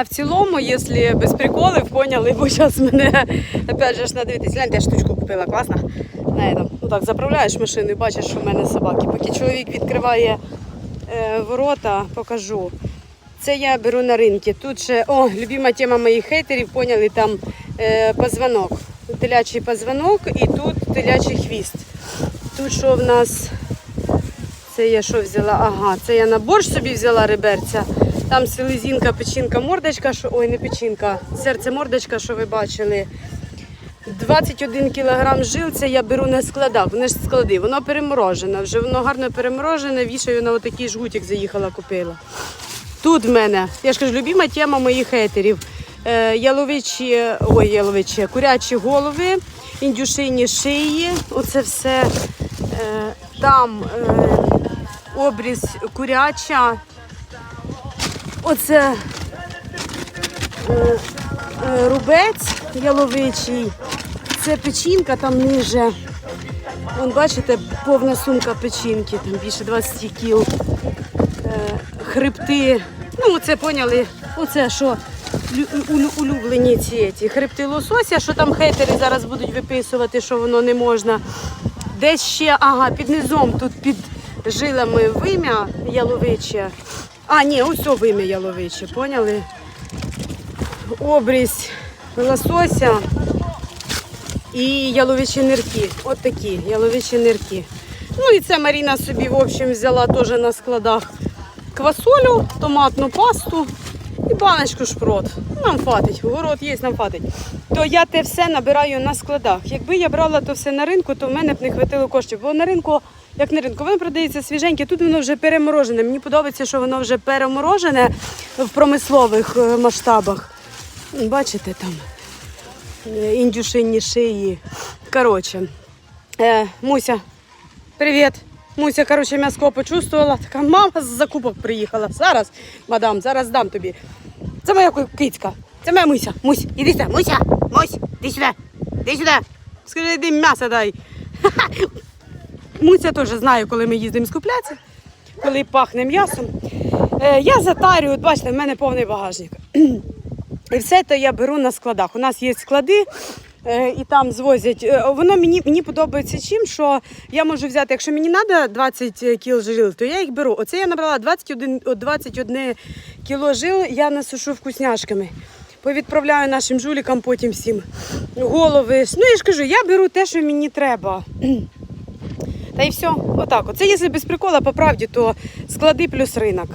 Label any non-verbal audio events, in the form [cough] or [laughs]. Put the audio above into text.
А в цілому, якщо без приколів, поняли, бо зараз мене опять же ж надивитись. Гляньте, я штучку купила, класна. На. Ну так, заправляєш машину і бачиш, що в мене собаки. Поки чоловік відкриває е, ворота, покажу. Це я беру на ринку. Тут ще, о, любима тема моїх хейтерів, поняли, там е, позвонок. Телячий позвонок і тут телячий хвіст. Тут що в нас? Це я що взяла? Ага, це я на борщ собі взяла реберця. Там селезінка, печінка, мордочка, що... ой, не печінка, серце мордочка, що ви бачили. 21 кілограм жил, це я беру на складах. Вони ж склади, воно переморожене. Вже воно гарно переморожене, вішаю на отакий жгутик, заїхала, купила. Тут в мене, я ж кажу, любима тема моїх хейтерів. Е, яловичі, ой, яловичі, курячі голови, індюшині шиї. Оце все. Е, там е, обріз куряча. Оце е, е, рубець яловичий. Це печінка там ниже. Вон, бачите, повна сумка печінки, там більше 20 кіл. Е, хребти. Ну, це поняли, оце що улюблені ці, ці хребти лосося, що там хейтери зараз будуть виписувати, що воно не можна. Десь ще, ага, під низом, тут під жилами вим'я яловиче. А, ні, ось вим'я яловиче, поняли? Обрізь лосося і яловичі нирки. От такі яловичі нирки. Ну і це Маріна собі, в общем, взяла теж на складах квасолю, томатну пасту і баночку шпрот. Нам хватить, город є, нам хватить. То я те все набираю на складах. Якби я брала то все на ринку, то в мене б не хватило коштів. Бо на ринку, як на ринку, воно продається свіженьке, тут воно вже переморожене. Мені подобається, що воно вже переморожене в промислових е, масштабах. Бачите там е, індюшинні шиї. Коротше, е, Муся, привіт. Муся, коротше, м'яско почувствувала. Така мама з закупок приїхала. Зараз, мадам, зараз дам тобі. Це моя ки- кицька. Це моя Муся. Мусь, іди сюди. Муся, Мусь, іди сюди. Іди сюди. Скажи, іди м'ясо дай. [laughs] Муся теж знає, коли ми їздимо скуплятися, коли пахне м'ясом. Е, я затарюю, от бачите, в мене повний багажник. І все це я беру на складах. У нас є склади, е, і там звозять. Е, Воно мені, мені подобається чим, що я можу взяти, якщо мені треба 20 кіл жил, то я їх беру. Оце я набрала 21, 21 кіло жил, я насушу вкусняшками. Повідправляю нашим жулікам потім всім голови. Ну я ж кажу, я беру те, що мені треба. Та й все, отак. Оце якщо без прикола, по правді, то склади плюс ринок.